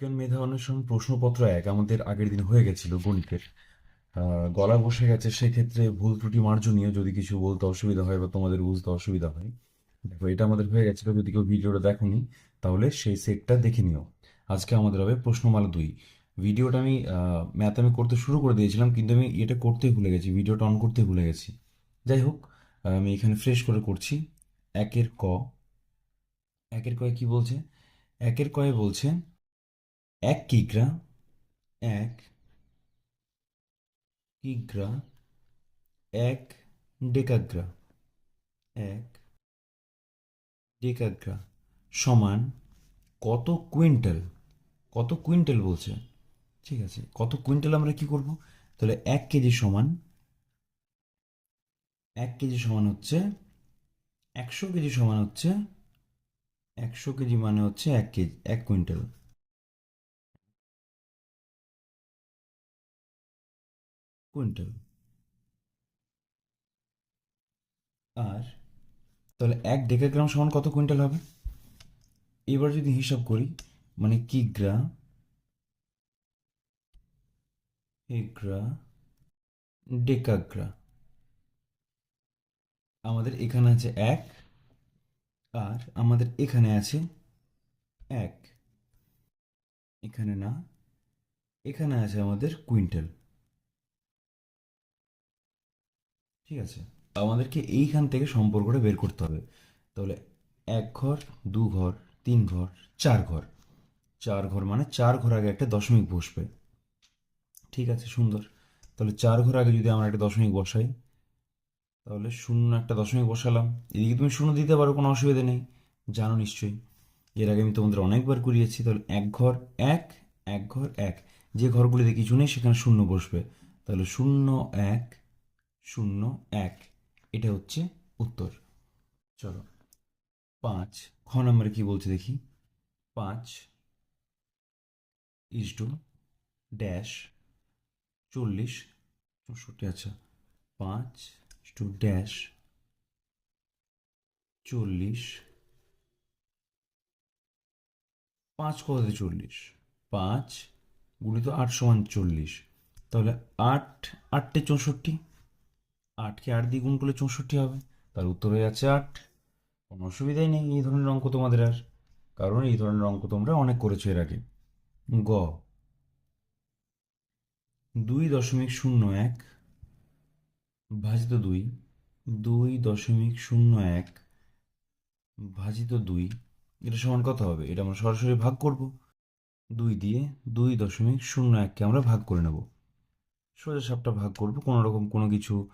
বিজ্ঞান মেধা অন্বেষণ প্রশ্নপত্র এক, আমাদের আগের দিন হয়ে গেছিল গণিতের। গলা বসে গেছে, সেক্ষেত্রে ভুল ত্রুটি মার্জনীয়, যদি কিছু বলতে অসুবিধা হয় বা তোমাদের বুঝতে অসুবিধা হয়। দেখো, এটা আমাদের হয়ে গেছিল, যদি কেউ ভিডিওটা দেখোনি, তাহলে সেই সেটটা দেখে নিও। আজকে আমাদের হবে প্রশ্নমালা দুই। ভিডিওটা আমি ম্যাথ আমি করতে শুরু করে দিয়েছিলাম, কিন্তু আমি এটা করতেই ভুলে গেছি, ভিডিওটা অন করতে ভুলে গেছি। যাই হোক, আমি এখানে ফ্রেশ করে করছি। একের ক, একের কয়ে কি বলছে? একের কয়ে বলছে এক কিগ্রা এক কিগ্রা, এক ডেকাগ্রা এক ডেকাগ্রা সমান কত কুইন্টাল? কত কুইন্টাল বলছে? ঠিক আছে, কত কুইন্টাল আমরা কি করব? তাহলে এক কেজি সমান, এক কেজি সমান হচ্ছে, একশো কেজি সমান হচ্ছে, একশো কেজি মানে হচ্ছে এক কেজি, এক কুইন্টাল। কুইন্টাল আর? তাহলে এক ডেকাগ্রাম সমান কত কুইন্টাল হবে? এবার যদি হিসাব করি মানে কিগ্রা হেগ্রা ডেকাগ্রা আমাদের এখানে আছে এক, আর আমাদের এখানে আছে এক। এখানে না, এখানে আছে আমাদের কুইন্টাল। ঠিক আছে? আমাদেরকে এইখান থেকে সম্পর্কটা বের করতে হবে। তাহলে এক ঘর, দু ঘর, তিন ঘর, চার ঘর। চার ঘর মানে চার ঘর আগে একটা দশমিক বসবে। ঠিক আছে, সুন্দর। তাহলে চার ঘর আগে যদি আমরা একটা দশমিক বসাই, তাহলে শূন্য একটা দশমিক বসালাম। এদিকে তুমি শূন্য দিতে পারো, কোনো অসুবিধা নেই। জানো নিশ্চয়ই। এর আগে আমি তোমাদের অনেকবার করিয়েছি। তাহলে এক ঘর এক এক ঘর এক। যে ঘরগুলিতে কিছু নেই, সেখানে শূন্য বসবে। তাহলে শূন্য এক শূন্য এক। এটা হচ্ছে উত্তর। চলো, পাঁচ। খ নম্বরে কি বলছে দেখি? পাঁচ ইস টু ড্যাশ চল্লিশ চৌষট্টি। আচ্ছা পাঁচ টু ড্যাশ চল্লিশ। পাঁচ কত চল্লিশ? পাঁচ গুণিত আট সমান চল্লিশ। তাহলে আট, আটটে চৌষট্টি। আটকে আট দিয়ে গুণ করলে চৌষট্টি হবে। তার উত্তর হয়ে যাচ্ছে আট। কোনো অসুবিধাই নেই, এই ধরনের অঙ্ক তোমাদের আর। কারণ এই ধরনের অঙ্ক তোমরা অনেক করেছ এর আগে। গ। দুই দশমিক শূন্য এক ভাজিত দুই দুই দশমিক শূন্য এক ভাজিত দুই, এটা সমান কত হবে? এটা আমরা সরাসরি ভাগ করব। দুই দিয়ে দুই দশমিক শূন্য এককে আমরা ভাগ করে নেব। সোজা সাপটা ভাগ করব, কোনো রকম কোনো কিছু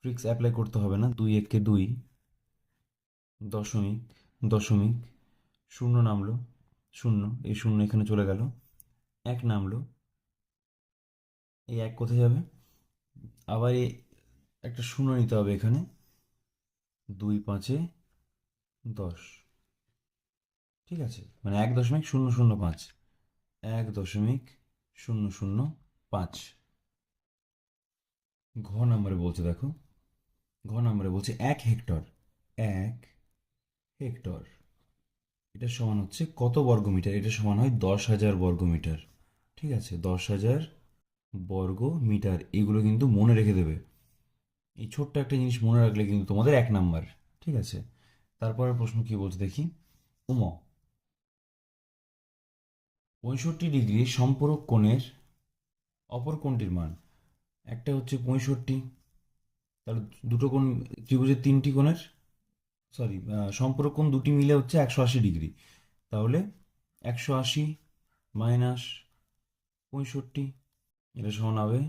ট্রিক্স অ্যাপ্লাই করতে হবে না। দুই এককে দুই, দশমিক দশমিক, শূন্য নামলো, শূন্য, এই শূন্য এখানে চলে গেল। এক নামলো, এই এক কোথায় যাবে? আবার এই একটা শূন্য নিতে হবে এখানে। দুই পাঁচে দশ। ঠিক আছে? মানে এক দশমিক শূন্য শূন্য পাঁচ। এক দশমিক শূন্য শূন্য পাঁচ। ঘ নম্বরে বলছে, দেখো। ঘ নম্বরে বলছে, এক হেক্টর এক হেক্টর। এটা সমান হচ্ছে কত বর্গমিটার এটা সমান হয় দশ হাজার বর্গমিটার ঠিক আছে, দশ হাজার বর্গ মিটার। এগুলো কিন্তু মনে রেখে দেবে। এই ছোট্ট একটা জিনিস মনে রাখলে কিন্তু তোমাদের এক নাম্বার। ঠিক আছে? তারপরের প্রশ্ন কি বলছে দেখি? উম পঁয়ষট্টি ডিগ্রি সম্পূরক কোণের অপর কোণটির মান? একটা হচ্ছে পঁয়ষট্টি তাহলে দুটো কোণ, ত্রিভুজের তিনটি কোণের সরি সম্পূরক কোণ দুটি মিলে হচ্ছে একশো আশি ডিগ্রি। তাহলে একশো আশি মাইনাস পঁয়ষট্টি, এটা সমান হবে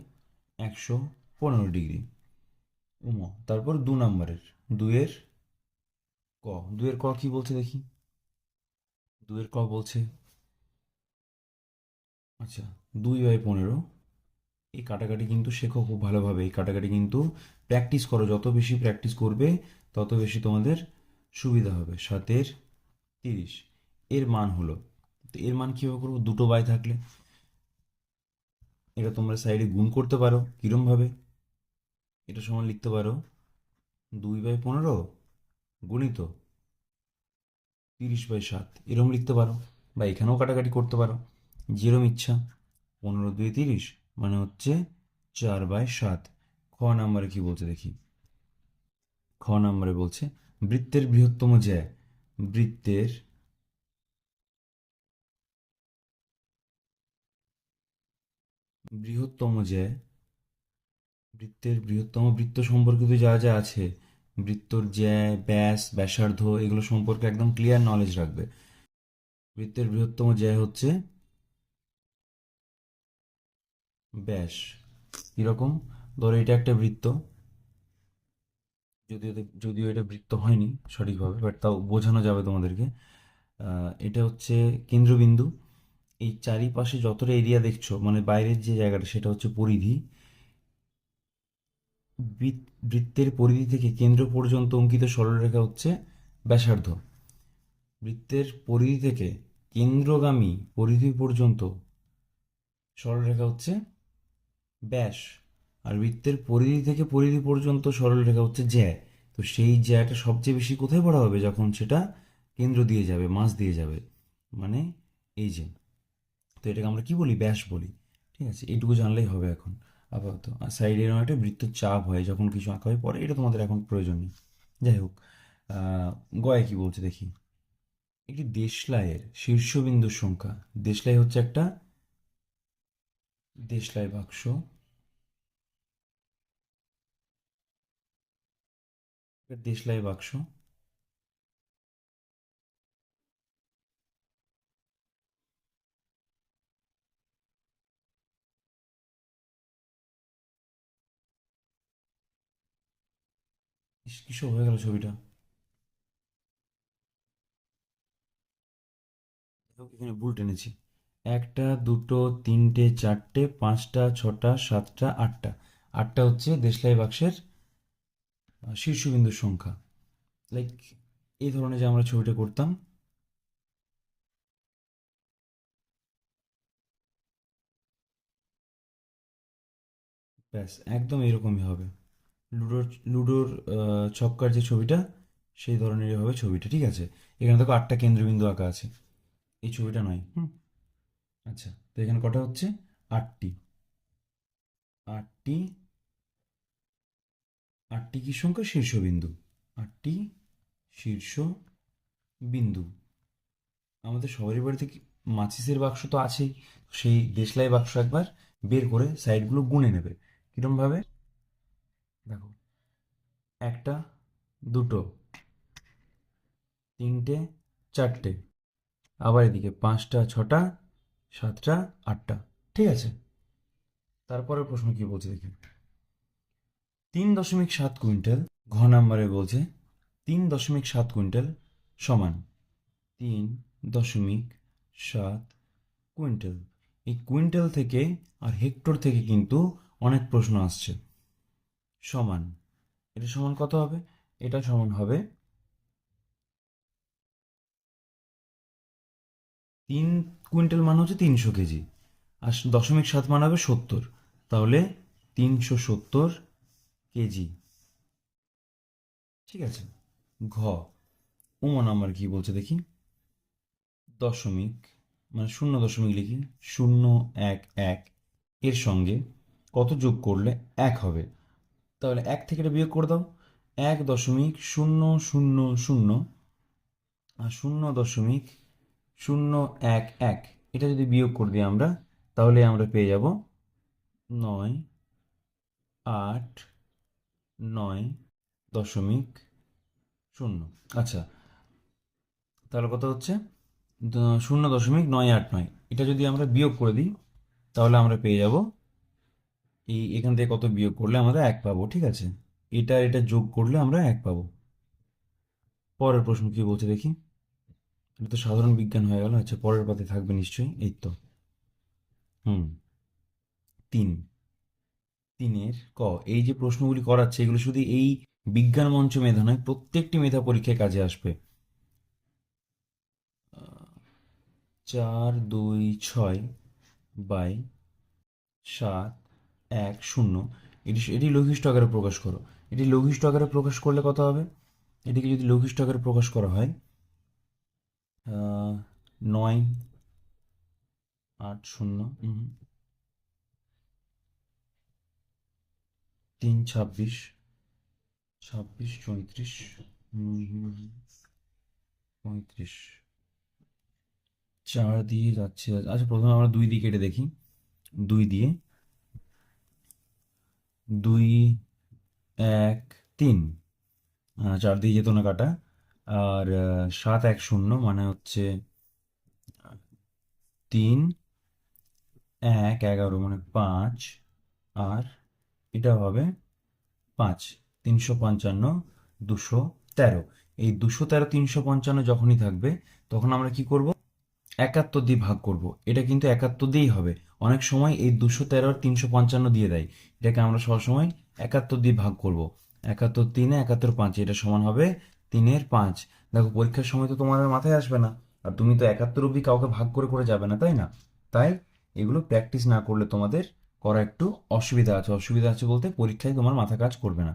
একশো পনেরো ডিগ্রি। উম, তারপর দু নম্বরের দুয়ের ক। দুয়ের ক কি বলছে দেখি? দুয়ের ক বলছে আচ্ছা দুই বাই পনেরো এই কাটাকাটি কিন্তু শেখো খুব ভালোভাবে। এই কাটাকাটি কিন্তু প্র্যাকটিস করো, যত বেশি প্র্যাকটিস করবে, তত বেশি তোমাদের সুবিধা হবে। সাতের তিরিশ, এর মান হলো। তো এর মান কীভাবে করব? দুটো বাই থাকলে। এটা তোমরা সাইডে গুণ করতে পারো কীরমভাবে। এটা সমান লিখতে পারো। দুই বাই পনেরো গুণিত তিরিশ বাই সাত এরকম লিখতে পারো। বা এখানেও কাটাকাটি করতে পারো। যেরম ইচ্ছা, পনেরো দুই তিরিশ। মানে হচ্ছে চার বাই সাত। খ নাম্বারে কি বলছে দেখি? খ নাম্বারে বলছে, বৃত্তের বৃহত্তম জ্যা বৃত্তের বৃহত্তম জ্যা বৃত্তের বৃহত্তম বৃত্ত সম্পর্কিত যা যা আছে, বৃত্তর জ্যা, ব্যাস, ব্যাসার্ধ, এগুলো সম্পর্কে একদম ক্লিয়ার নলেজ রাখবে। বৃত্তের বৃহত্তম জ্যা হচ্ছে ব্যাস এরকম ধরো এটা একটা বৃত্ত। যদিও যদিও এটা বৃত্ত হয়নি সঠিকভাবে বাট তাও বোঝানো যাবে তোমাদেরকে। এটা হচ্ছে কেন্দ্রবিন্দু। এই চারিপাশে যতটা এরিয়া দেখছ মানে বাইরের যে জায়গাটা, সেটা হচ্ছে পরিধি। বৃত- বৃত্তের পরিধি থেকে কেন্দ্র পর্যন্ত অঙ্কিত সরলরেখা হচ্ছে ব্যাসার্ধ। বৃত্তের পরিধি থেকে কেন্দ্রগামী পরিধি পর্যন্ত সরলরেখা হচ্ছে ব্যাস। আর বৃত্তের পরিধি থেকে পরিধি পর্যন্ত সরলরেখা হচ্ছে জ্যা। তো সেই জ্যাটা সবচেয়ে বেশি কোথায় পড়া হবে যখন সেটা কেন্দ্র দিয়ে যাবে মাছ দিয়ে যাবে? মানে এই যে। তো এটাকে আমরা কি বলি? ব্যাস বলি। ঠিক আছে, এইটুকু জানলেই হবে এখন, আপাতত। আর সাইডে এরকম একটা বৃত্ত চাপ হয়, যখন কিছু আঁকা হয় পরে এটা তোমাদের এখন প্রয়োজন নেই। যাই হোক গয়ে কি বলছে দেখি। একটি দেশলাইয়ের শীর্ষবিন্দুর সংখ্যা। দেশলাই হচ্ছে একটা দেশলাই বাক্স। দেশলাই বাক্স। কিসব হয়ে গেল ছবিটা। এখানে ভুল টেনেছি। একটা, দুটো, তিনটে, চারটে, পাঁচটা, ছটা, সাতটা, আটটা। আটটা হচ্ছে দেশলাই বাক্সের শীর্ষবিন্দুর সংখ্যা। লাইক এই ধরনের যে আমরা ছবিটা করতাম। ব্যাস, একদম এরকমই হবে। লুডোর লুডোর ছক্কার যে ছবিটা, সেই ধরনেরই হবে ছবিটা, ঠিক আছে? এখানে দেখো আটটা কেন্দ্রবিন্দু আঁকা আছে। এই ছবিটা নয়, হুম? আচ্ছা তো এখানে কটা হচ্ছে? আটটি। আটটি আটটি কি সংখ্যা? শীর্ষবিন্দু। আটটি শীর্ষ বিন্দু আমাদের সবারই বাড়িতে মাচিসের বাক্স তো আছেই, সেই দেশলাই বাক্স একবার বের করে সাইডগুলো গুনে নেবে। কিরমভাবে দেখো, একটা, দুটো, তিনটে, চারটে, আবার এদিকে পাঁচটা, ছটা সাতটা, আটটা। ঠিক আছে? তারপরের প্রশ্ন কি বলছে দেখি। তিন দশমিক সাত কুইন্টাল, ঘ নাম্বারে বলছে, তিন দশমিক সাত কুইন্টাল সমান তিন দশমিক সাত কুইন্টাল। এই কুইন্টাল থেকে আর হেক্টর থেকে কিন্তু অনেক প্রশ্ন আসছে। সমান। এটা সমান কত হবে? এটা সমান হবে তিন কুইন্টাল মানে হচ্ছে তিনশো কেজি। আর দশমিক সাত মানে হবে সত্তর। তাহলে তিনশো সত্তর কেজি। ঠিক আছে? ঘ। উমা নাম্বার কি বলছে দেখি? দশমিক মানে শূন্য দশমিক লিখি। শূন্য, এক এক। এর সঙ্গে কত যোগ করলে এক হবে? তাহলে এক থেকে এটা বিয়োগ করে দাও। এক দশমিক শূন্য শূন্য শূন্য। আর শূন্য দশমিক শূন্য এক এক। এটা যদি বিয়োগ করে দিই আমরা, তাহলে আমরা পেয়ে যাব নয়, আট, নয়, দশমিক শূন্য। আচ্ছা তাহলে কত হচ্ছে? শূন্য দশমিক নয় আট নয়। এটা যদি আমরা বিয়োগ করে দিই, তাহলে আমরা পেয়ে যাব এই এখান থেকে কত বিয়োগ করলে আমরা এক পাবো, ঠিক আছে? এটা এটা যোগ করলে আমরা এক পাবো। পরের প্রশ্ন কি বলছে দেখি। তো সাধারণ বিজ্ঞান হয়ে গেল আচ্ছা পরের পাতে থাকবে নিশ্চয়ই, এই তো। হুম। তিন। তিনের ক, এই যে প্রশ্নগুলি করাচ্ছে, এগুলো শুধু এই বিজ্ঞান মঞ্চ মেধা নয়, প্রত্যেকটি মেধা পরীক্ষায় কাজে আসবে। চার, দুই, ছয় বাই সাত, এক, শূন্য। এটি এটি লঘিষ্ঠ আকারে প্রকাশ করো। এটি লঘিষ্ঠ আকারে প্রকাশ করলে কত হবে? এটিকে যদি লঘিষ্ঠ আকারে প্রকাশ করা হয় নয়, আট, শূন্য তিন, ছাব্বিশ ছাব্বিশ, চৌত্রিশ পঁয়ত্রিশ। চার দিয়ে যাচ্ছে আচ্ছা প্রথমে আমরা দুই দিয়ে কেটে দেখি। দুই দিয়ে। দুই, এক, তিন। চার দিয়ে যেত না কাটা। আর সাত এক শূন্য মানে হচ্ছে তিন, এক, এগারো মানে পাঁচ, আর এটা হবে পাঁচ, তিনশো পঞ্চান্ন, দুশো তেরো। এই দুশো তেরো, তিনশো পঞ্চান্ন যখনই থাকবে, তখন আমরা কি করব? একাত্তর দিয়ে ভাগ করব। এটা কিন্তু একাত্তর দিয়েই হবে। অনেক সময় এই দুশো তেরো আর তিনশো পঞ্চান্ন দিয়ে দেয়। এটাকে আমরা সবসময় একাত্তর দিয়ে ভাগ করব। একাত্তর তিনে, একাত্তর পাঁচে, এটা সমান হবে তিনের পাঁচ। দেখো, পরীক্ষার সময় তো তোমার আর মাথায় আসবে না। আর তুমি তো একাত্তর অবধি কাউকে ভাগ করে করে যাবে না, তাই না? তাই এগুলো প্র্যাকটিস না করলে তোমাদের করা একটু অসুবিধা আছে। অসুবিধা আছে বলতে পরীক্ষায় তোমার মাথা কাজ করবে না।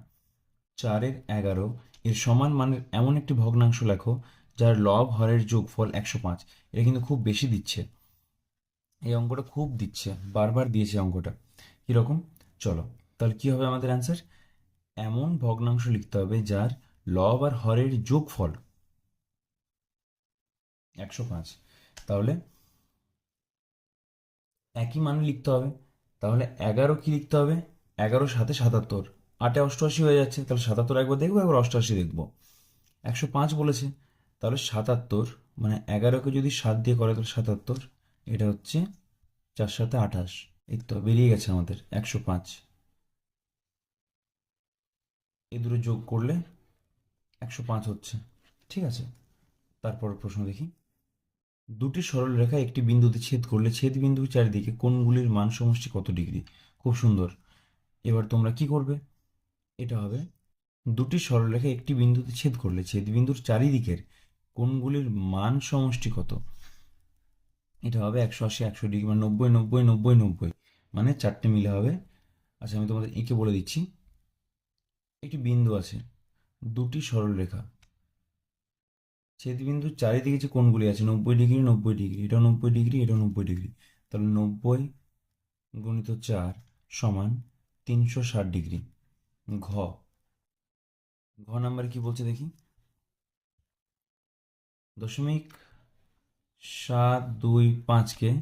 চারের এগারো, এর সমান মানের এমন একটি ভগ্নাংশ লেখো, যার লব হরের যোগফল একশো পাঁচ। এটা কিন্তু খুব বেশি দিচ্ছে। এই অঙ্কটা খুব দিচ্ছে। বারবার দিয়েছে অঙ্কটা। কীরকম? চলো, তাহলে কী হবে আমাদের অ্যান্সার এমন ভগ্নাংশ লিখতে হবে যার লব আর হরের যোগফল। একশো পাঁচ। তাহলে একই মানে লিখতে হবে। তাহলে এগারো কি লিখতে হবে? এগারো সাথে সাতাত্তর। আটে অষ্টআশি হয়ে যাচ্ছে। তাহলে সাতাত্তর একবার দেখব, একবার অষ্টআশি দেখব। একশো পাঁচ বলেছে। তাহলে সাতাত্তর মানে এগারোকে যদি সাত দিয়ে করে, তাহলে সাতাত্তর। এটা হচ্ছে চার সাথে আঠাশ। এই তো বেরিয়ে গেছে আমাদের। একশো পাঁচ। এই দুটো যোগ করলে একশো পাঁচ হচ্ছে। ঠিক আছে? তারপর প্রশ্ন দেখি। দুটি সরলরেখা একটি বিন্দুতে ছেদ করলে ছেদ বিন্দুর চারিদিকে কোণগুলির মান সমষ্টি কত ডিগ্রি? খুব সুন্দর। এবার তোমরা কি করবে? এটা হবে, দুটি সরলরেখা একটি বিন্দুতে ছেদ করলে ছেদ বিন্দুর চারিদিকের কোণগুলির মান সমষ্টি কত? এটা হবে একশো আশি, একশো ডিগ্রি মানে নব্বই নব্বই নব্বই নব্বই। মানে চারটে মিলে হবে। আচ্ছা আমি তোমাদের এঁকে বলে দিচ্ছি। একটি বিন্দু আছে। দুটি সরলরেখা। ছেদবিন্দুর চারিদিকে যে কোণগুলি আছে, নব্বই ডিগ্রি নব্বই ডিগ্রি এটা নব্বই ডিগ্রি এটা নব্বই ডিগ্রি। তাহলে নব্বই গুণিত চার সমান তিনশো ষাট ডিগ্রি। ঘ। ঘ নাম্বার কি বলছে দেখি? দশমিক সাত দুই পাঁচকে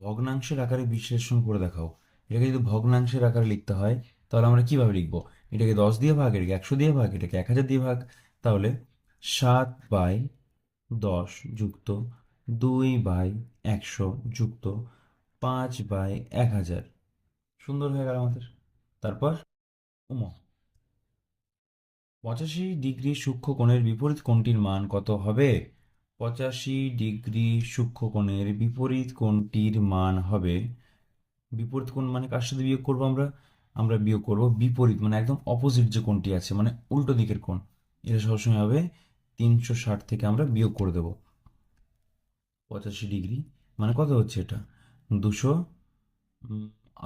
ভগ্নাংশের আকারে বিশ্লেষণ করে দেখাও। এটাকে যদি ভগ্নাংশের আকারে লিখতে হয়, তাহলে আমরা কীভাবে লিখব? এটাকে দশ দিয়ে ভাগ, এটাকে একশো দিয়ে ভাগ, এটাকে এক হাজার দিয়ে ভাগ, তাহলে সাত বাই দশ যুক্ত দুই বাই একশো যুক্ত পাঁচ বাই এক হাজার। সুন্দর হয়ে গেল আমাদের। তারপর উম, পঁচাশি ডিগ্রি সূক্ষ্ম কোণের বিপরীত কোণটির মান কত হবে? পঁচাশি ডিগ্রি সূক্ষ্ম কোণের বিপরীত কোণটির মান হবে, বিপরীত কোণ মানে কার সাথে বিয়োগ করব আমরা? আমরা বিয়োগ করব, বিপরীত মানে একদম অপোজিট যে কোণটি আছে মানে উল্টো দিকের কোণ, এটা সবসময় হবে তিনশো ষাট থেকে আমরা বিয়োগ করে দেব। পঁচাশি ডিগ্রি মানে কত হচ্ছে এটা? দুশো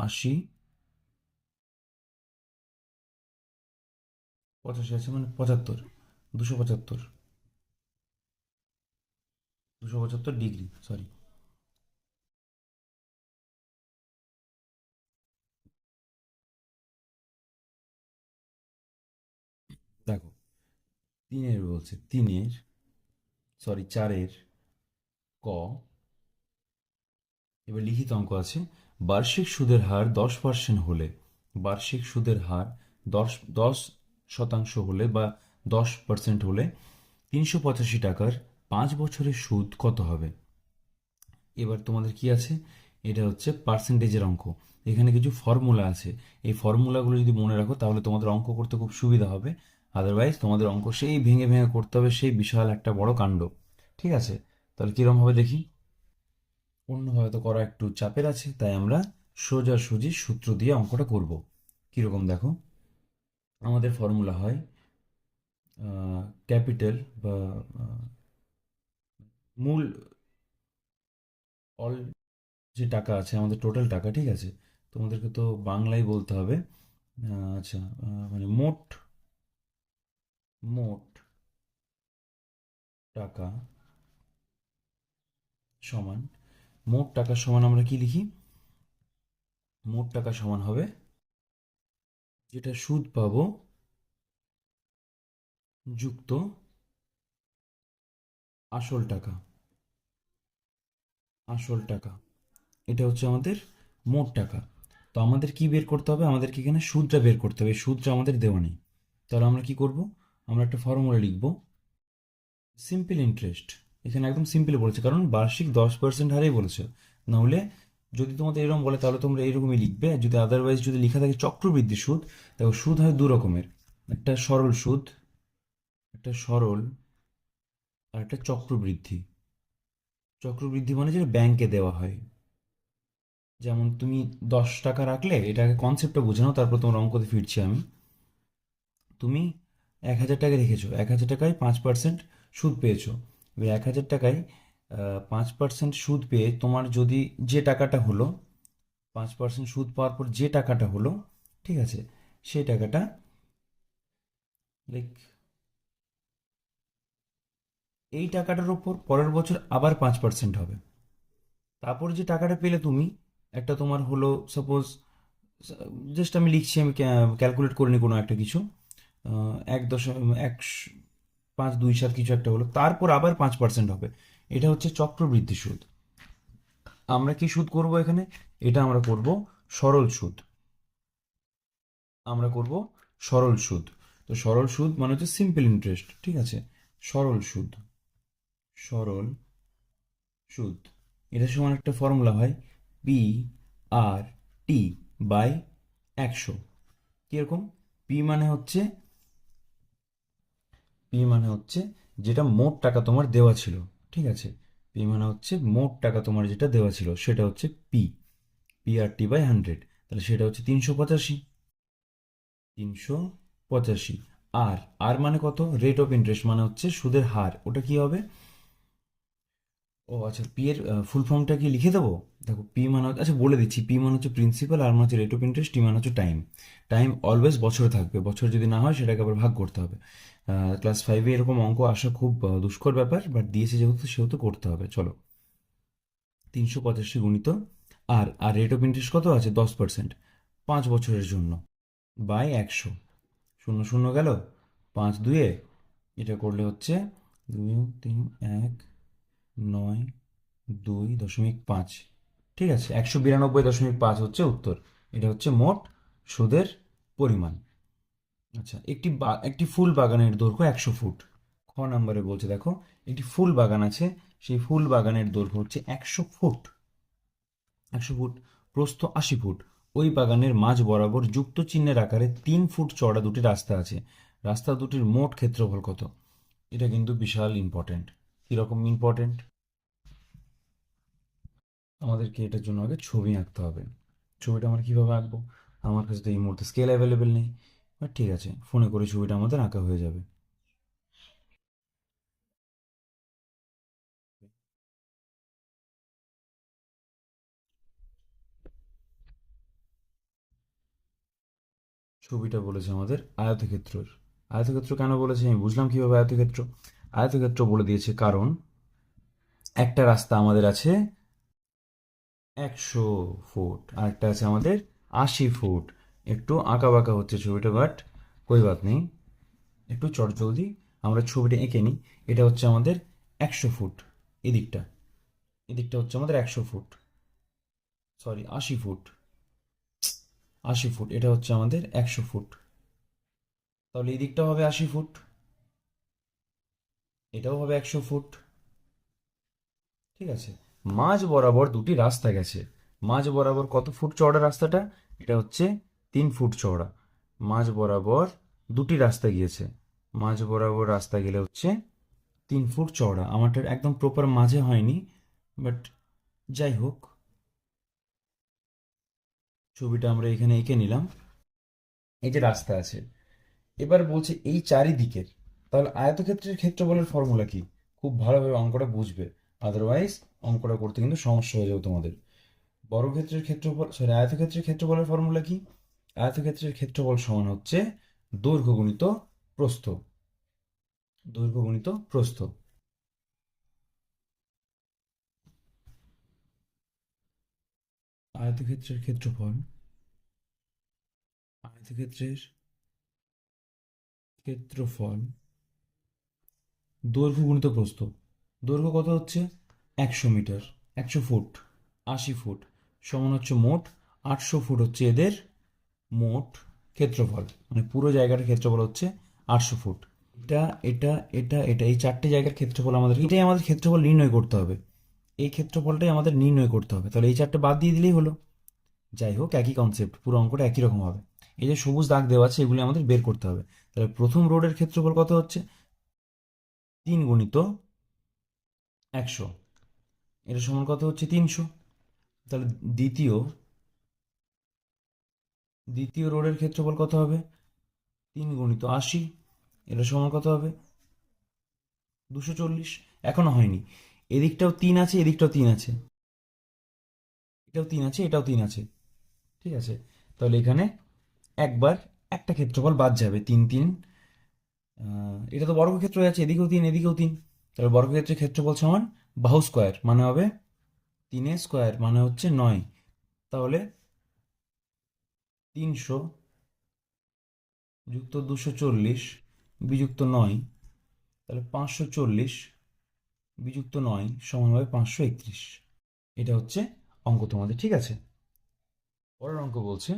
আশি, পঁচাশি আছে মানে পঁচাত্তর, দুশো পঁচাত্তর দুশো পঁচাত্তর ডিগ্রি সরি তিনের বলছে, তিনের সরি চারের ক। এবার লিখিত অঙ্ক আছে, বার্ষিক সুদের হার দশ পার্সেন্ট হলে, বার্ষিক সুদের হার দশ দশ শতাংশ হলে বা দশ পার্সেন্ট হলে তিনশো পঁচাশি টাকার পাঁচ বছরের সুদ কত হবে? এবার তোমাদের কি আছে? এটা হচ্ছে পার্সেন্টেজের অঙ্ক। এখানে কিছু ফর্মুলা আছে। এই ফর্মুলাগুলো যদি মনে রাখো, তাহলে তোমাদের অঙ্ক করতে খুব সুবিধা হবে। আদারওয়াইজ তোমাদের অঙ্ক সেই ভেঙে ভেঙে করতে হবে, সেই বিশাল একটা বড় কাণ্ড। ঠিক আছে? তাহলে কীরকম হবে দেখি? অন্যভাবে তো করা একটু চাপের আছে, তাই আমরা সোজাসুজি সূত্র দিয়ে অঙ্কটা করব। কীরকম দেখো? আমাদের ফর্মুলা হয় ক্যাপিটাল বা মূল অল যে টাকা আছে, আমাদের টোটাল টাকা, ঠিক আছে? তোমাদেরকে তো বাংলায় বলতে হবে আচ্ছা মানে মোট মোট টাকা সমান, মোট টাকা সমান আমরা কি লিখি? মোট টাকা সমান হবে, যেটা সুদ পাবো যুক্ত আসল টাকা আসল টাকা। এটা হচ্ছে আমাদের মোট টাকা। তো আমাদের কি বের করতে হবে? আমাদেরকে এখানে সুদটা বের করতে হবে। সুদটা আমাদের দেওয়া নেই। তাহলে আমরা কি করব? আমরা একটা ফর্মুলা লিখব সিম্পল ইন্টারেস্ট এখানে একদম সিম্পল বলেছে, কারণ বার্ষিক দশ পার্সেন্ট হারেই বলেছে। নাহলে যদি তোমাদের এরকম বলে, তাহলে তোমরা এইরকমই লিখবে। আর যদি আদারওয়াইজ যদি লেখা থাকে চক্রবৃদ্ধি সুদ, দেখো সুদ হয় দু রকমের। একটা সরল সুদ, একটা সরল, আর একটা চক্রবৃদ্ধি। চক্রবৃদ্ধি মানে যেটা ব্যাংকে দেওয়া হয়। যেমন তুমি দশ টাকা রাখলে, এটাকে কনসেপ্টটা বুঝে নাও তারপর তোমার অঙ্কতে ফিরছি আমি। তুমি এক হাজার টাকা রেখেছো এক হাজার টাকায় পাঁচ পার্সেন্ট সুদ পেয়েছ। এবার এক হাজার টাকায় পাঁচ পার্সেন্ট সুদ পেয়ে তোমার যদি যে টাকাটা হলো, পাঁচ পার্সেন্ট সুদ পাওয়ার পর যে টাকাটা হলো, ঠিক আছে, সেই টাকাটা লাইক এই টাকাটার উপর পরের বছর আবার পাঁচ পার্সেন্ট হবে। তারপর যে টাকাটা পেলে তুমি, একটা তোমার হলো সাপোজ জাস্ট আমি লিখছি, আমি ক্যালকুলেট করিনি কোনো একটা কিছু। এক দশম, এক পাঁচ, দুই সাত কিছু একটা হলো, তারপর আবার পাঁচ পার্সেন্ট হবে। এটা হচ্ছে চক্রবৃদ্ধি সুদ। আমরা কি সুদ করব এখানে? এটা আমরা করব সরল সুদ। আমরা করব সরল সুদ। তো সরল সুদ মানে হচ্ছে সিম্পল ইন্টারেস্ট ঠিক আছে? সরল সুদ। সরল সুদ। এটা সমান একটা ফর্মুলা হয় পি আর টি বাই একশো। কীরকম? পি মানে হচ্ছে পি মানে হচ্ছে যেটা মোট টাকা তোমার দেওয়া ছিল, ঠিক আছে? পি মানে হচ্ছে মোট টাকা তোমার যেটা দেওয়া ছিল, সেটা হচ্ছে P P R T by hundred তাহলে সেটা হচ্ছে তিনশো পঁচাশি। তিনশো পঁচাশি। আর আর মানে কত? রেট অফ ইন্টারেস্ট মানে হচ্ছে সুদের হার, ওটা কি হবে? ও আচ্ছা পি এর ফুল ফর্মটা কি লিখে দেবো? দেখো পি মানে আচ্ছা বলে দিচ্ছি পি মানে হচ্ছে প্রিন্সিপাল আর মানে হচ্ছে রেট অফ ইন্টারেস্ট টি মানে হচ্ছে টাইম টাইম অলওয়েজ বছরে থাকবে, বছর যদি না হয়, সেটাকে আবার ভাগ করতে হবে। ক্লাস ফাইভে এরকম অঙ্ক আসা খুব দুষ্কর ব্যাপার বাট দিয়েছে যেহেতু সেহেতু করতে হবে, চলো। তিনশো পঁচাশি গুণিত R R rate of interest কত আছে? দশ পার্সেন্ট পাঁচ বছরের জন্য। বাই একশো। শূন্য শূন্য গেল? পাঁচ দুয়ে, এটা করলে হচ্ছে দুই, তিন, এক, নয়, দুই দশমিক পাঁচ। ঠিক আছে? একশো বিরানব্বই দশমিক পাঁচ হচ্ছে উত্তর। এটা হচ্ছে মোট সুদের পরিমাণ। আচ্ছা একটি একটি ফুল বাগানের দৈর্ঘ্য একশো ফুট। খ নম্বরে বলছে দেখো, একটি ফুল বাগান আছে, সেই ফুল বাগানের দৈর্ঘ্য হচ্ছে একশো ফুট। একশো ফুট, প্রস্থ আশি ফুট। ওই বাগানের মাঝ বরাবর যুক্ত চিহ্নের আকারে তিন ফুট চড়া দুটি রাস্তা আছে। রাস্তা দুটির মোট ক্ষেত্রফল কত? এটা কিন্তু বিশাল ইম্পর্টেন্ট কীরকম ইম্পর্টেন্ট আমাদেরকে এটার জন্য আগে ছবি আঁকতে হবে। ছবিটা আমরা কীভাবে আঁকবো? আমার কাছে তো এই মুহূর্তে স্কেল অ্যাভেলেবেল নেই। ঠিক আছে ফোনে করে ছবিটা আমাদের আঁকা হয়ে যাবে। ছবিটা বলেছে আমাদের আয়তক্ষেত্রের। আয়তক্ষেত্র কেন বলেছে? আমি বুঝলাম কীভাবে আয়তক্ষেত্র? আয়তক্ষেত্র বলে দিয়েছে কারণ, একটা রাস্তা আমাদের আছে একশো ফুট আর একটা আছে আমাদের আশি ফুট। একটু আঁকা বাঁকা হচ্ছে ছবিটা বাট কই বাত নেই। একটু চটজলদি আমরা ছবিটা এঁকে নিই। এটা হচ্ছে আমাদের একশো ফুট এদিকটা। এদিকটা হচ্ছে আমাদের একশো ফুট। সরি আশি ফুট। আশি ফুট, এটা হচ্ছে আমাদের একশো ফুট। তাহলে এই দিকটা হবে আশি ফুট। এটাও হবে একশো ফুট। ঠিক আছে। মাঝ বরাবর দুটি রাস্তা গেছে। মাঝ বরাবর কত ফুট চড়া রাস্তাটা? এটা হচ্ছে তিন ফুট চওড়া। মাঝ বরাবর দুটি রাস্তা গিয়েছে। মাঝ বরাবর রাস্তা গেলে হচ্ছে তিন ফুট চওড়া। আমারটা একদম প্রপার মাঝে হয়নি বাট যাই হোক। ছবিটা আমরা এখানে এঁকে নিলাম। এই যে রাস্তা আছে। এবার বলছে এই চারিদিকের, তাহলে আয়তক্ষেত্রের ক্ষেত্রফলের ফর্মুলা কি? খুব ভালোভাবে অঙ্কটা বুঝবে। আদারওয়াইজ অঙ্কটা করতে কিন্তু সমস্যা হয়ে যাবে তোমাদের। বর্গক্ষেত্রের ক্ষেত্রফল সরি আয়তক্ষেত্রের ক্ষেত্রফলের ফর্মুলা কি? আয়তক্ষেত্রের ক্ষেত্রফল সমান হচ্ছে দৈর্ঘ্য গুণিত প্রস্থ। দৈর্ঘ্য গুণিত প্রস্থ। আয়তক্ষেত্রের ক্ষেত্রফল আয়তক্ষেত্রের ক্ষেত্রফল দৈর্ঘ্য গুণিত প্রস্থ। দৈর্ঘ্য কত হচ্ছে? একশো মিটার, একশো ফুট, আশি ফুট, সমান হচ্ছে মোট আটশো ফুট হচ্ছে এদের মোট ক্ষেত্রফল মানে পুরো জায়গাটার ক্ষেত্রফল হচ্ছে আটশো ফুট। এটা এটা এটা এটা, এই চারটে জায়গার ক্ষেত্রফল আমাদের, এটাই আমাদের ক্ষেত্রফল নির্ণয় করতে হবে। এই ক্ষেত্রফলটাই আমাদের নির্ণয় করতে হবে। তাহলে এই চারটে বাদ দিয়ে দিলেই হলো। যাই হোক, একই কনসেপ্ট পুরো অঙ্কটা একই রকম হবে। এই যে সবুজ দাগ দেওয়া আছে, এগুলি আমাদের বের করতে হবে। তাহলে প্রথম রোডের ক্ষেত্রফল কত হচ্ছে? তিন গুণিত একশো। এটা সমান কত হচ্ছে? তিনশো। তাহলে দ্বিতীয় দ্বিতীয় রোডের ক্ষেত্রফল কত হবে? তিন গুণিত আশি এটা সমান কত হবে? দুশো চল্লিশ, এখনও হয়নি। এদিকটাও তিন আছে, এদিকটাও তিন আছে। এটাও তিন আছে, এটাও তিন আছে। ঠিক আছে? তাহলে এখানে একবার একটা ক্ষেত্রফল বাদ যাবে, তিন তিন। এটা তো বর্গক্ষেত্র আছে, এদিকেও তিন এদিকেও তিন। তাহলে বর্গক্ষেত্রের ক্ষেত্রফল সমান বাহু স্কোয়ার মানে হবে তিনের স্কোয়ার মানে হচ্ছে নয়। তাহলে তিনশো যুক্ত দুশো চল্লিশ বিযুক্ত নয়, তাহলে পাঁচশো চল্লিশ বিযুক্ত নয় সমান হবে পাঁচশো একত্রিশ। এটা হচ্ছে অঙ্ক তোমাদের, ঠিক আছে? পরের অঙ্ক বলছে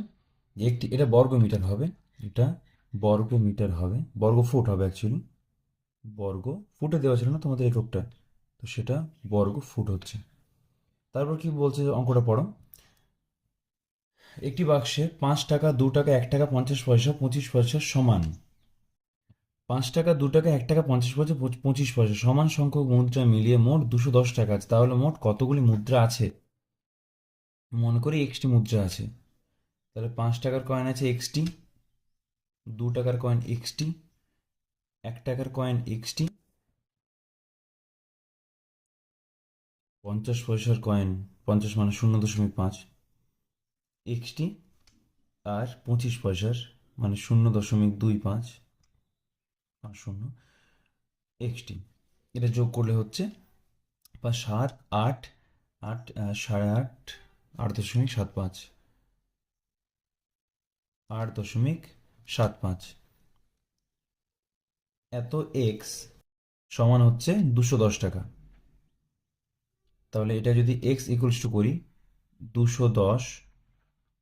যে একটি, এটা বর্গ মিটার হবে, এটা বর্গ মিটার হবে বর্গ ফুট হবে অ্যাকচুয়ালি বর্গ ফুটে দেওয়া ছিল না তোমাদের এককটা তো সেটা বর্গ ফুট হচ্ছে। তারপর কি বলছে অঙ্কটা পড়ো। একটি বাক্সে পাঁচ টাকা, দু টাকা, এক টাকা, পঞ্চাশ পয়সা, পঁচিশ পয়সা সমান। পাঁচ টাকা, দু টাকা, এক টাকা, পঞ্চাশ পয়সা, পঁচ- পঁচিশ পয়সা সমান সংখ্যক মুদ্রা মিলিয়ে মোট দুশো দশ টাকা আছে। তাহলে মোট কতগুলি মুদ্রা আছে? মনে করি এক্সটি মুদ্রা আছে। তাহলে পাঁচ টাকার কয়েন আছে এক্সটি, দু টাকার কয়েন এক্সটি, এক টাকার কয়েন এক্সটি, পঞ্চাশ পয়সার কয়েন পঞ্চাশ মানে শূন্য দশমিক পাঁচ। এক্সটি আর পঁচিশ পয়সার মানে শূন্য দশমিক দুই পাঁচ পাঁচ শূন্য এক্সটি। এটা যোগ করলে হচ্ছে বা সাত আট আট সাড়ে আট আট দশমিক সাত পাঁচ। আট দশমিক সাত পাঁচ। এত এক্স সমান হচ্ছে দুশো দশ টাকা। তাহলে এটা যদি এক্স ইকুয়ালস টু করি, দুশো দশ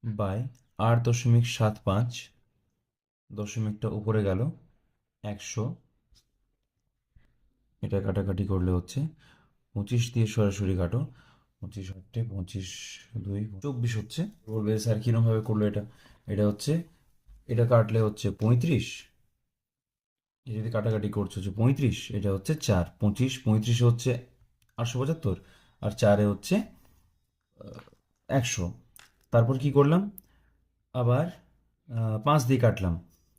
বাই আট দশমিক সাত পাঁচ দশমিকটা উপরে গেল একশো। এটা কাটাকাটি করলে হচ্ছে পঁচিশ দিয়ে সরাসরি কাটো। পঁচিশ আটটে পঁচিশ দুই চব্বিশ হচ্ছে। বলবে স্যার কীরকমভাবে করল এটা? এটা হচ্ছে, এটা কাটলে হচ্ছে পঁয়ত্রিশ। যদি কাটাকাটি করছে হচ্ছে পঁয়ত্রিশ, এটা হচ্ছে চার। পঁচিশ, পঁয়ত্রিশে হচ্ছে আটশো পঁচাত্তর আর চারে হচ্ছে একশো। তারপর কি করলাম? আবার পাঁচ দিয়ে কাটলাম।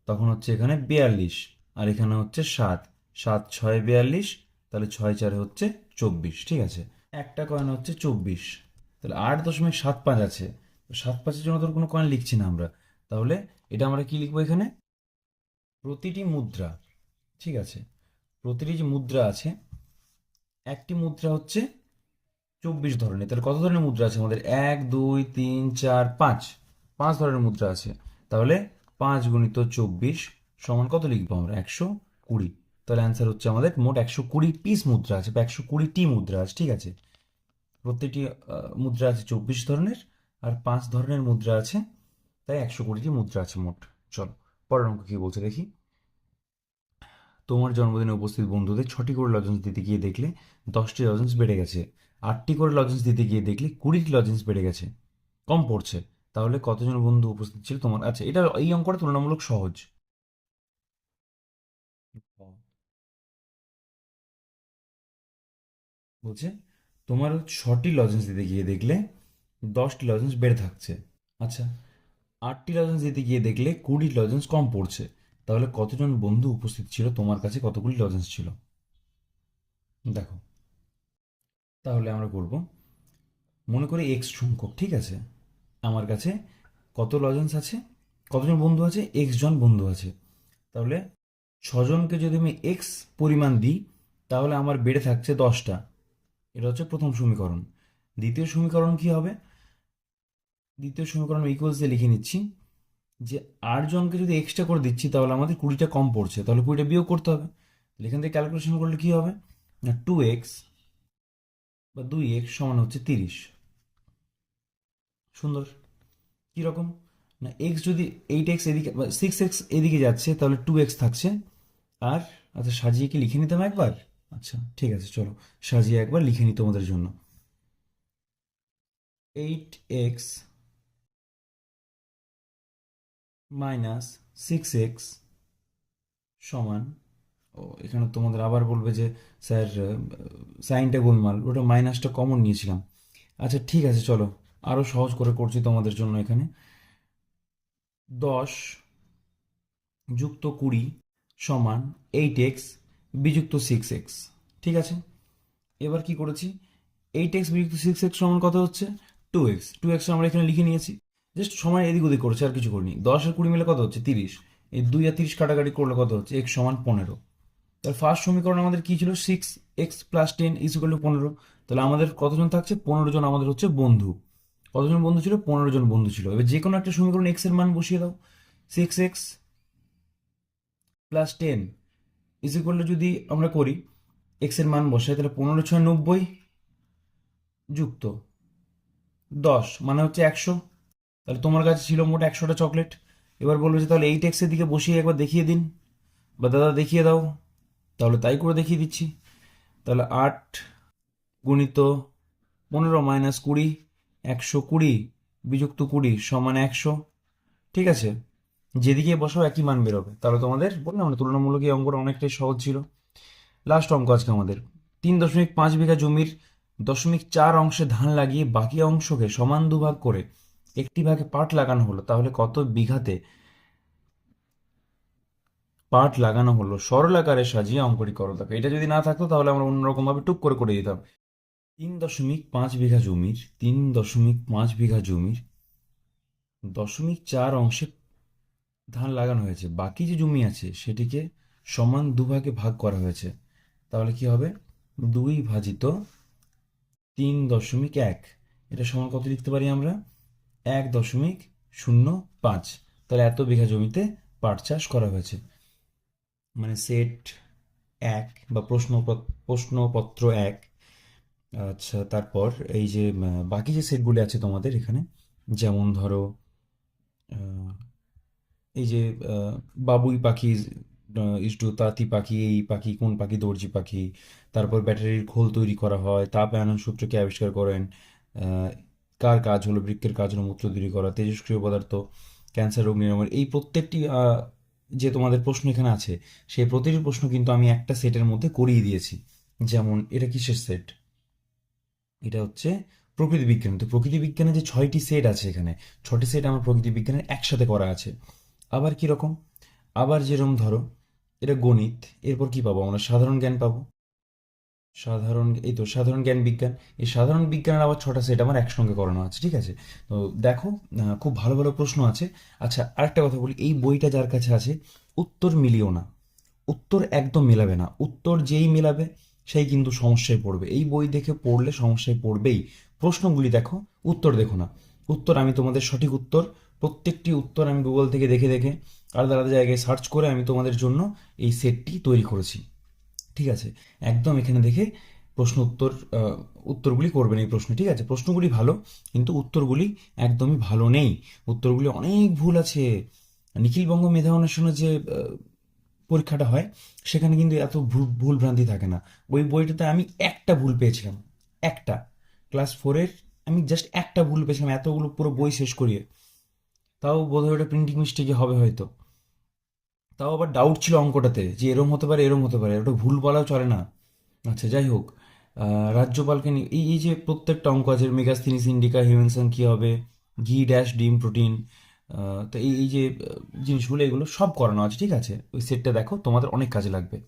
তখন হচ্ছে এখানে বিয়াল্লিশ, আর এখানে হচ্ছে সাত। সাত ছয় বিয়াল্লিশ, তাহলে ছয় চারে হচ্ছে চব্বিশ, ঠিক আছে? একটা কয়েন হচ্ছে চব্বিশ। তাহলে আট দশমিক সাত পাঁচ আছে। সাত পাঁচের জন্য তোর কোনো কয়েন লিখছি না আমরা। তাহলে এটা আমরা কি লিখব এখানে? প্রতিটি মুদ্রা, ঠিক আছে? প্রতিটি যে মুদ্রা আছে, একটি মুদ্রা হচ্ছে চব্বিশ ধরনের। তাহলে কত ধরনের মুদ্রা আছে আমাদের? এক, দুই, তিন, চার, পাঁচ। পাঁচ ধরনের মুদ্রা আছে। তাহলে পাঁচ গুণিত চব্বিশ সমান কত লিখব আমরা? একশো কুড়ি। তাহলে অ্যান্সার হচ্ছে আমাদের মোট একশো কুড়ি পিস মুদ্রা আছে বা একশো কুড়িটি মুদ্রা আছে, ঠিক আছে? প্রত্যেকটি মুদ্রা আছে চব্বিশ ধরনের আর পাঁচ ধরনের মুদ্রা আছে, তাই একশো কুড়িটি মুদ্রা আছে মোট। চলো, পরের অঙ্ক কি বলছে দেখি। তোমার জন্মদিনে উপস্থিত বন্ধুদের ছটি করে লজেন্স দিতে গিয়ে দেখলে দশটি লজেন্স বেড়ে গেছে। আটটি করে লজেন্স দিতে গিয়ে দেখলে কুড়িটি লজেন্স বেড়ে গেছে। কম পড়ছে। তাহলে কতজন বন্ধু উপস্থিত ছিল তোমার? আচ্ছা এটা এই অঙ্কটা তুলনামূলক সহজ। বলছে, তোমার ছটি লজেন্স দিতে গিয়ে দেখলে দশটি লজেন্স বেড়ে থাকছে। আচ্ছা আটটি লজেন্স দিতে গিয়ে দেখলে কুড়ি লজেন্স কম পড়ছে। তাহলে কতজন বন্ধু উপস্থিত ছিল? তোমার কাছে কতগুলি লজেন্স ছিল? দেখো, তাহলে আমরা করব। মনে করি এক্স সংখ্যক, ঠিক আছে? আমার কাছে কত লজেন্স আছে? কতজন বন্ধু আছে? এক্স জন বন্ধু আছে। তাহলে ছজনকে যদি আমি এক্স পরিমাণ দিই, তাহলে আমার বেড়ে থাকছে দশটা। এটা হচ্ছে প্রথম সমীকরণ। দ্বিতীয় সমীকরণ কি হবে? দ্বিতীয় সমীকরণ ইকুয়ালস দিয়ে লিখে নিচ্ছি। যে আট জনকে যদি এক্সট্রা করে দিচ্ছি, তাহলে আমাদের কুড়িটা কম পড়ছে, তাহলে কুড়িটা বিয়োগ করতে হবে। এখান থেকে ক্যালকুলেশন করলে কী হবে? না টু এক্স বা দুই এক্স সমান হচ্ছে তিরিশ। সুন্দর। কীরকম? না এক্স যদি এইট এক্স এদিকে, বা সিক্স এক্স এদিকে যাচ্ছে, তাহলে টু এক্স থাকছে। আর আচ্ছা সাজিয়ে কি লিখে নিতাম একবার? আচ্ছা ঠিক আছে, চলো। সাজিয়ে একবার লিখে নিই তোমাদের জন্য। Eight x minus six x সমান, ও, এখানে তোমাদের আবার বলবে যে, স্যার সাইনটা গোলমাল, ওটা মাইনাসটা কমন নিয়েছিলাম। আচ্ছা ঠিক আছে, চলো আরও সহজ করে করছি তোমাদের জন্য এখানে। দশ যুক্ত কুড়ি সমান এইট এক্স বিযুক্ত সিক্স এক্স ঠিক আছে? এবার কি করেছি? এইট এক্স বিযুক্ত সিক্স এক্স সমান কত হচ্ছে? টু এক্স টু এক্স আমরা এখানে লিখে নিয়েছি। জাস্ট সময় এদিক ওদিক করেছে, আর কিছু করিনি। দশ আর কুড়ি মিলে কত হচ্ছে? তিরিশ। এই দুই আর তিরিশ কাটাকাটি করলে কত হচ্ছে? এক্স সমান পনেরো। তাহলে ফার্স্ট সমীকরণ আমাদের কী ছিল? Six x plus ten equal to পনেরো। তাহলে আমাদের কতজন থাকছে? পনেরো জন আমাদের হচ্ছে বন্ধু। কতজন বন্ধু ছিল? পনেরো জন বন্ধু ছিল। এবার যে কোনো একটা সমীকরণ এক্সের মান বসিয়ে দাও। Six x plus ten is equal to যদি আমরা করি এক্সের মান বসাই, তাহলে পনেরো, ছয়, নব্বই যুক্ত। দশ মানে হচ্ছে একশো। তাহলে তোমার কাছে ছিল মোট একশোটা চকলেট। এবার বলবে যে তাহলে এই ট্যাক্সের দিকে বসিয়ে একবার দেখিয়ে দিন। বা দাদা দেখিয়ে দাও। তাহলে তাই করে দেখিয়ে দিচ্ছি। তাহলে আট গুণিত পনেরো মাইনাস কুড়ি, একশো কুড়ি বিযুক্ত কুড়ি সমান একশো। ঠিক আছে? যেদিকে বসাও একই মান বেরোবে। তাহলে তোমাদের বললাম না, তুলনামূলক এই অঙ্কটা অনেকটাই সহজ ছিল। লাস্ট অঙ্ক আজকে আমাদের। তিন দশমিক পাঁচ বিঘা জমির দশমিক চার অংশে ধান লাগিয়ে বাকি অংশকে সমান দুভাগ করে একটি ভাগে পাট লাগানো হলো, তাহলে কত বিঘাতে পাট লাগানো হলো? সরল আকারে সাজিয়ে অঙ্কটি করো দেখো। এটা যদি না থাকতো, তাহলে আমরা অন্যরকম ভাবে টুক করে করে দিতাম। তিন দশমিক পাঁচ বিঘা জমির, তিন দশমিক পাঁচ বিঘা জমির দশমিক চার অংশে ধান লাগানো হয়েছে। বাকি যে জমি আছে, সেটিকে সমান দুভাগে ভাগ করা হয়েছে। তাহলে কি হবে? দুই ভাজিত তিন দশমিক এক। এটা সমান কত লিখতে পারি আমরা? এক দশমিক শূন্য পাঁচ। তাহলে এত বিঘা জমিতে পাট চাষ করা হয়েছে। মানে সেট এক বা প্রশ্ন প্রশ্নপত্র এক। আচ্ছা তারপর এই যে বাকি যে সেটগুলি আছে তোমাদের এখানে, যেমন ধরো এই যে বাবুই পাখি ইস্টু তাঁতি পাখি, এই পাখি, কোন পাখি, দর্জি পাখি, তারপর ব্যাটারির খোল তৈরি করা হয়, তাপ আয়নন সূত্রকে আবিষ্কার করেন কার কাজ হলো, বৃক্ষের কাজ হলো মূত্র তৈরি করা, তেজস্ক্রিয় পদার্থ ক্যান্সার রোগ নিরাময়, এই প্রত্যেকটি যে তোমাদের প্রশ্ন এখানে আছে, সেই প্রতিটি প্রশ্ন কিন্তু আমি একটা সেটের মধ্যে করিয়ে দিয়েছি। যেমন, এটা কিসের সেট? এটা হচ্ছে প্রকৃতি বিজ্ঞান তো প্রকৃতি বিজ্ঞানে যে ছয়টি সেট আছে এখানে ছটি সেট আমার প্রকৃতি বিজ্ঞানের একসাথে করা আছে। আবার কি রকম? আবার যেরকম ধরো, এটা গণিত, এরপর কি পাবো আমরা? সাধারণ জ্ঞান পাবো। সাধারণ, এই তো সাধারণ জ্ঞান বিজ্ঞান। এই সাধারণ বিজ্ঞানের আবার ছটা সেট আমার একসঙ্গে করানো আছে, ঠিক আছে? তো দেখো খুব ভালো ভালো প্রশ্ন আছে। আচ্ছা আরেকটা কথা বলি, এই বইটা যার কাছে আছে, উত্তর মিলিও না। উত্তর একদম মেলাবে না। উত্তর যেই মেলাবে, সেই কিন্তু সমস্যায় পড়বে। এই বই দেখে পড়লে সমস্যায় পড়বেই। প্রশ্নগুলি দেখো, উত্তর দেখো না। উত্তর আমি তোমাদের সঠিক উত্তর, প্রত্যেকটি উত্তর আমি গুগল থেকে দেখে দেখে, আলাদা আলাদা জায়গায় সার্চ করে আমি তোমাদের জন্য এই সেটটি তৈরি করেছি। ঠিক আছে? একদম এখানে দেখে প্রশ্ন উত্তর উত্তরগুলি করবেন এই প্রশ্ন, ঠিক আছে? প্রশ্নগুলি ভালো, কিন্তু উত্তরগুলি একদমই ভালো নেই। উত্তরগুলি অনেক ভুল আছে। নিখিলবঙ্গ মেধা অন্বেষণের যে পরীক্ষাটা হয়, সেখানে কিন্তু এত ভুল ভুল ভ্রান্তি থাকে না। ওই বইটাতে আমি একটা ভুল পেয়েছিলাম, একটা। ক্লাস ফোরের আমি জাস্ট একটা ভুল পেয়েছিলাম, এতগুলো পুরো বই শেষ করিয়ে। তাও বোধহয় ওটা প্রিন্টিং মিস্টেকে হবে হয়তো। তাও আবার ডাউট ছিল অঙ্কটাতে যে এরম হতে পারে, এরম হতে পারে। ওটা ভুল বলাও চলে না। আচ্ছা যাই হোক। রাজ্যপালকে নিয়ে এই এই যে প্রত্যেকটা অঙ্ক আছে, মেগাস্থিনিস, ইন্ডিকা হিউমেনসান কী হবে? ঘি, ড্যাশ, ডিম, প্রোটিন তো এই এই যে জিনিসগুলো, এগুলো সব করানো আছে, ঠিক আছে? ওই সেটটা দেখো, তোমাদের অনেক কাজে লাগবে।